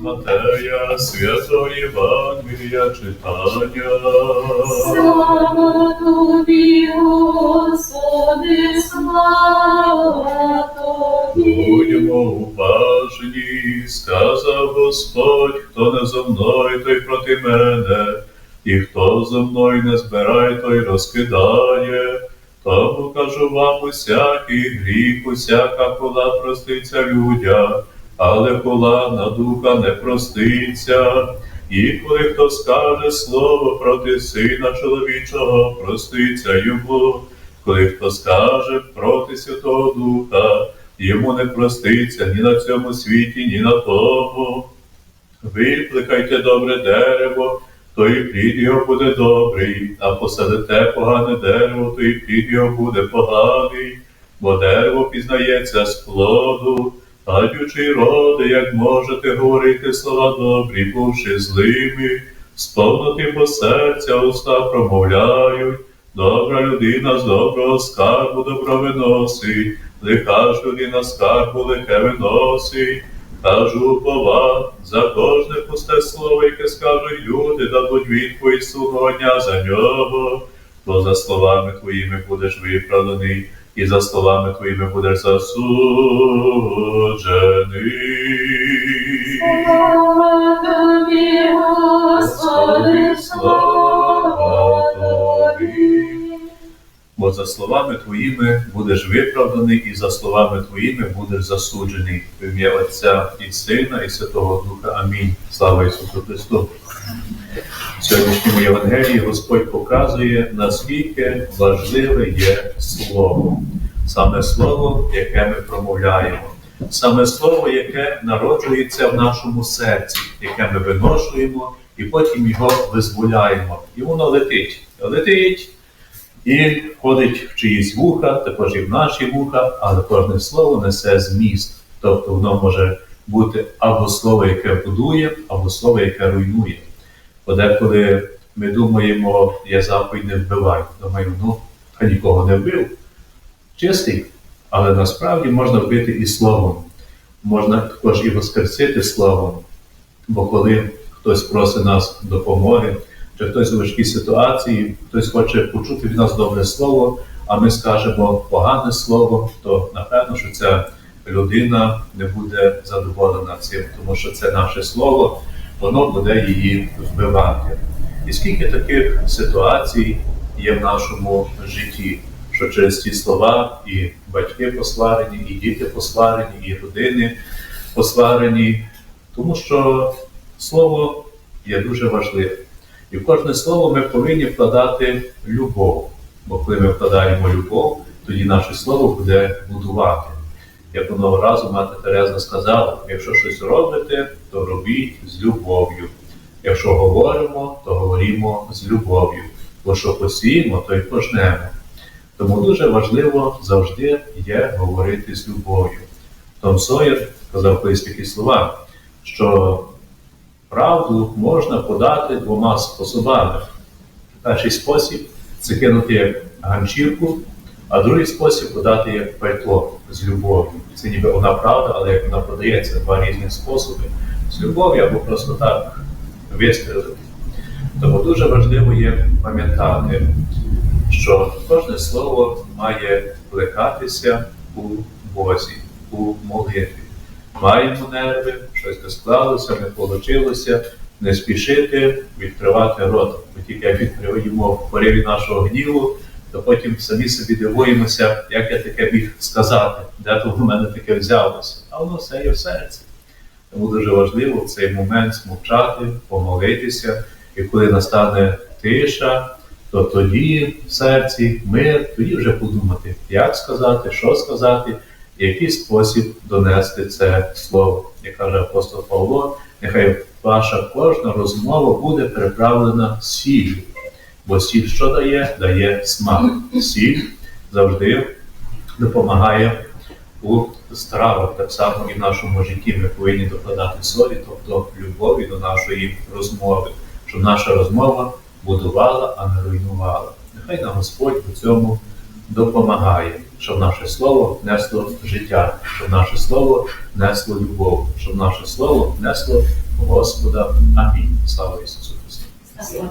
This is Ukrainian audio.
Матея, святого Євангелія читання. Слава тобі, Господи, слава тобі. Будьмо уважні, сказав Господь, хто не зо мною, той проти мене, і хто зо мною не збирає, той розкидає. Тому кажу вам усякий гріх, усяка хула проститься людям, але хула на духа не проститься. І коли хто скаже слово проти сина чоловічого, проститься йому. Коли хто скаже проти Святого Духа, йому не проститься ні на цьому світі, ні на тому. Викликайте добре дерево, то і плід його буде добрий, а посадите погане дерево, то і плід його буде поганий, бо дерево пізнається з плоду, гадючий роди, як можете говорити слова добрі, бувши злими, з повноти по серця уста промовляють. Добра людина з доброго скарбу добро виносить, лиха ж людина скарбу лихе виносить. Кажу по вам, за кожне пусте слово, яке скажуть люди, дадуть відповідь судного дня за нього. Бо за словами твоїми будеш виправданий, і за словами твоїми будеш засуджений. За словами твоїми будеш виправданий, і за словами твоїми будеш засуджений. В ім'я Отця і Сина, і Святого Духа. Амінь. Слава Ісусу Христу. В сьогоднішньому Євангелії Господь показує, наскільки важливе є Слово. Саме Слово, яке ми промовляємо. Саме Слово, яке народжується в нашому серці, яке ми виношуємо, і потім його визволяємо. І воно летить. Летить і входить в чиїсь вуха, також і в наші вуха, але кожне слово несе зміст. Тобто воно може бути або слово, яке будує, або слово, яке руйнує. Подеколи ми думаємо, я заповідь не вбивай. Думаю, ну, а нікого не вбив. Чистий. Але насправді можна вбити і словом. Можна також і воскресити словом. Бо коли хтось просить нас допомоги, чи хтось у важкій ситуації, хтось хоче почути від нас добре слово, а ми скажемо погане слово, то напевно, що ця людина не буде задоволена цим, тому що це наше слово, воно буде її вбивати. І скільки таких ситуацій є в нашому житті, що через ці слова і батьки посварені, і діти посварені, і родини посварені, тому що слово є дуже важливе. І в кожне слово ми повинні вкладати любов. Бо коли ми вкладаємо любов, тоді наше слово буде будувати. Як одного разу мати Тереза сказала: якщо щось робите, то робіть з любов'ю. Якщо говоримо, то говоримо з любов'ю. Бо що посіємо, то й пожнемо. Тому дуже важливо завжди є говорити з любов'ю. Том Сойер сказав колись такі слова, що правду можна подати двома способами. Перший спосіб це кинути як ганчірку, а другий спосіб подати як пальто з любов'ю. Це ніби одна правда, але як вона подається, два різні способи. З любов'ю або просто так вистрілити. Тому дуже важливо є пам'ятати, що кожне слово має плекатися у Бозі, у молитві. Маємо нерви, щось не склалося, не вийшло, не спішити відкривати рот. Бо тільки як відкриємо в пориві нашого гніву, то потім самі собі дивуємося, як я таке міг сказати, де то в мене таке взялося. А воно все є в серці. Тому дуже важливо в цей момент смовчати, помолитися, і коли настане тиша, то тоді в серці мир, тоді вже подумати, як сказати, що сказати, який спосіб донести це слово. Як каже апостол Павло, нехай ваша кожна розмова буде приправлена сіллю. Бо сіль що дає? Дає смак. Сіль завжди допомагає у стравах, так само і в нашому житті ми повинні докладати солі, тобто любові до нашої розмови, щоб наша розмова будувала, а не руйнувала. Нехай нам Господь у цьому допомагає, щоб наше слово несло життя, щоб наше слово несло любов, щоб наше слово несло Господа. Амінь. Слава Ісусу Христу!